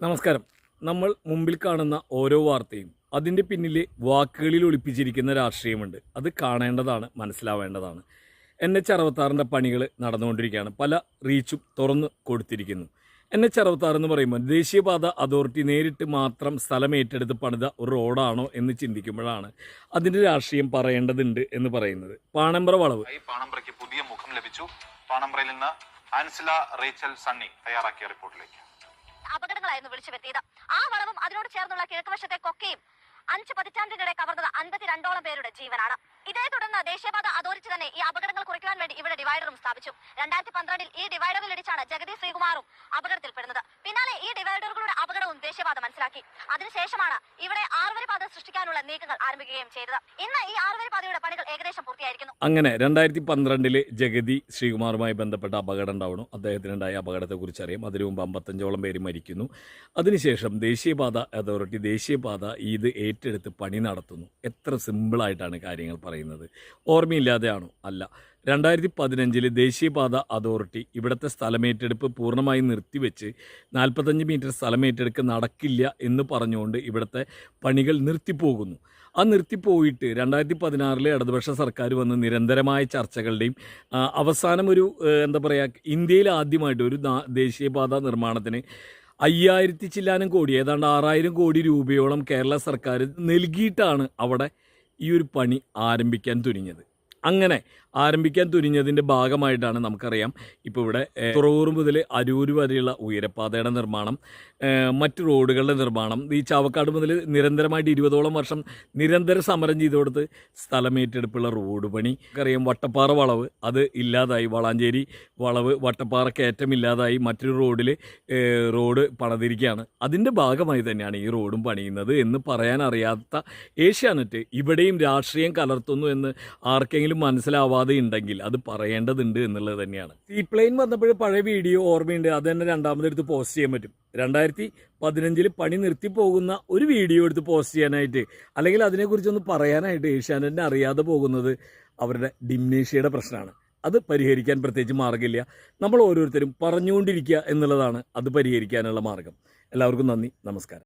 നമസ്കാരം. നമ്മൾ മുമ്പിൽ കാണുന്ന ഓരോ വാർത്തയും അതിന്റെ പിന്നിലെ വാക്കുകളിൽ ഒളിപ്പിച്ചിരിക്കുന്ന രാഷ്ട്രീയമുണ്ട്. അത് കാണേണ്ടതാണ് മനസ്സിലാവേണ്ടതാണ്. എൻ എച്ച് അറുപത്താറിന്റെ പണികൾ നടന്നുകൊണ്ടിരിക്കുകയാണ്. പല റീച്ചും തുറന്ന് കൊടുത്തിരിക്കുന്നു. എൻ എച്ച് അറുപത്താറ് എന്ന് പറയുമ്പോൾ ദേശീയപാത അതോറിറ്റി നേരിട്ട് മാത്രം സ്ഥലം ഏറ്റെടുത്ത് പണിത ഒരു റോഡാണോ എന്ന് ചിന്തിക്കുമ്പോഴാണ് അതിന്റെ രാഷ്ട്രീയം പറയേണ്ടതുണ്ട് എന്ന് പറയുന്നത്. പാണമ്പ്ര വളവ്. പാണമ്പ്രയ്ക്ക് പുതിയ മുഖം ലഭിച്ചു. പാണമ്പ്രയിൽ നിന്ന് ആൻസില റേച്ചൽ സണ്ണി തയ്യാറാക്കിയ റിപ്പോർട്ടിലേക്ക്. അപകടങ്ങളായിരുന്നു വിളിച്ചു വരുത്തിയത്. ആ വളവും അതിനോട് ചേർന്നുള്ള കിഴക്ക് വശത്തെ കൊക്കയും അഞ്ച് പതിറ്റാണ്ടിനിടെ കവർന്നത് അൻപത്തിരണ്ടോളം പേരുടെ ജീവനാണ്. ഇതേ തുടർന്ന് ദേശീയപാത അതോറിറ്റി തന്നെ ഈ അപകടങ്ങൾ കുറയ്ക്കുവാൻ വേണ്ടി ഇവിടെ ഡിവൈഡറും സ്ഥാപിച്ചു. രണ്ടായിരത്തി പന്ത്രണ്ടിൽ ഈ ഡിവൈഡറിൽ ഇടിച്ചാണ് ജഗതി ശ്രീകുമാറും അപകടത്തിൽപ്പെടുന്നത്. പിന്നാലെ ഈ ഡിവൈഡറുകളുടെ അപകടവും ദേശീയപാത മനസ്സിലാക്കി. അതിനുശേഷമാണ് ഇവിടെ ആറുവരി പാത സൃഷ്ടിക്കാനുള്ള നീക്കങ്ങൾ ആരംഭിക്കുകയും ചെയ്തത്. ഇന്ന് ഈ ആറുവരി പാതയുടെ പണികൾ ഏകദേശം പൂർത്തിയായിരിക്കുന്നു. അങ്ങനെ രണ്ടായിരത്തി പന്ത്രണ്ടിൽ ജഗതി ശ്രീകുമാറുമായി ബന്ധപ്പെട്ട അപകടം ഉണ്ടാവണം അദ്ദേഹത്തിനുണ്ടായ അപകടത്തെക്കുറിച്ച് അറിയാം. അതിനു മുമ്പ് അമ്പത്തഞ്ചോളം പേര് മരിക്കുന്നു. അതിനുശേഷം ദേശീയപാത അതോറിറ്റി ദേശീയപാത ഇത് ഏറ്റെടുത്ത് പണി നടത്തുന്നു. എത്ര സിമ്പിളായിട്ടാണ് കാര്യങ്ങൾ പറയുന്നത്. ഓർമ്മയില്ലാതെയാണോ? അല്ല. രണ്ടായിരത്തി പതിനഞ്ചിൽ ദേശീയപാത അതോറിറ്റി ഇവിടുത്തെ സ്ഥലമേറ്റെടുപ്പ് പൂർണമായും നിർത്തിവെച്ച് നാൽപ്പത്തഞ്ച് മീറ്റർ സ്ഥലമേറ്റെടുക്ക് നടക്കില്ല എന്ന് പറഞ്ഞുകൊണ്ട് ഇവിടുത്തെ പണികൾ നിർത്തിപ്പോകുന്നു. ആ നിർത്തിപ്പോയിട്ട് രണ്ടായിരത്തി പതിനാറിലെ ഇടതുപക്ഷ സർക്കാർ വന്ന് നിരന്തരമായ ചർച്ചകളുടെയും അവസാനം ഒരു എന്താ പറയുക ഇന്ത്യയിൽ ആദ്യമായിട്ട് ഒരു ദേശീയപാത നിർമ്മാണത്തിന് അയ്യായിരത്തി ചില്ലാനം കോടി ഏതാണ്ട് ആറായിരം കോടി രൂപയോളം കേരള സർക്കാർ നൽകിയിട്ടാണ് അവിടെ ഈ ഒരു പണി ആരംഭിക്കാൻ തുനിഞ്ഞത് അങ്ങനെ ആരംഭിക്കാൻ തുനിഞ്ഞതിന്റെ ഭാഗമായിട്ടാണ് നമുക്കറിയാം. ഇപ്പോൾ ഇവിടെ തുറവൂർ മുതൽ അരൂർ വരെയുള്ള ഉയരപ്പാതയുടെ നിർമ്മാണം മറ്റ് റോഡുകളുടെ നിർമ്മാണം ഈ ചാവക്കാട് മുതൽ നിരന്തരമായിട്ട് ഇരുപതോളം വർഷം നിരന്തര സമരം ചെയ്തു കൊടുത്ത് സ്ഥലമേറ്റെടുപ്പുള്ള റോഡ് പണി. നമുക്കറിയാം വട്ടപ്പാറ വളവ് അത് ഇല്ലാതായി. വളാഞ്ചേരി വളവ് വട്ടപ്പാറ കയറ്റം ഇല്ലാതായി. മറ്റൊരു റോഡിൽ റോഡ് പണിതിരിക്കുകയാണ്. അതിന്റെ ഭാഗമായി തന്നെയാണ് ഈ റോഡും പണിയുന്നത് എന്ന് പറയാനറിയാത്ത ഏഷ്യാനെറ്റ് ഇവിടെയും രാഷ്ട്രീയം കലർത്തുന്നു എന്ന് ആർക്കെങ്കിലും മനസ്സിലാവാതെ ഉണ്ടെങ്കിൽ അത് പറയേണ്ടതുണ്ട് എന്നുള്ളത് തന്നെയാണ്. സീ പ്ലെയിൻ വന്നപ്പോൾ പഴയ വീഡിയോ ഓർമ്മയുണ്ട്. അത് തന്നെ രണ്ടാമതെടുത്ത് പോസ്റ്റ് ചെയ്യാൻ പറ്റും. രണ്ടായിരത്തി പതിനഞ്ചിൽ പണി നിർത്തി പോകുന്ന ഒരു വീഡിയോ എടുത്ത് പോസ്റ്റ് ചെയ്യാനായിട്ട് അല്ലെങ്കിൽ അതിനെക്കുറിച്ചൊന്ന് പറയാനായിട്ട് ഏഷ്യാനെറ്റിനെ അറിയാതെ പോകുന്നത് അവരുടെ ഡിംനേഷ്യയുടെ പ്രശ്നമാണ്. അത് പരിഹരിക്കാൻ പ്രത്യേകിച്ച് മാർഗമില്ല. നമ്മൾ ഓരോരുത്തരും പറഞ്ഞുകൊണ്ടിരിക്കുക എന്നുള്ളതാണ് അത് പരിഹരിക്കാനുള്ള മാർഗം എല്ലാവർക്കും നന്ദി. നമസ്കാരം.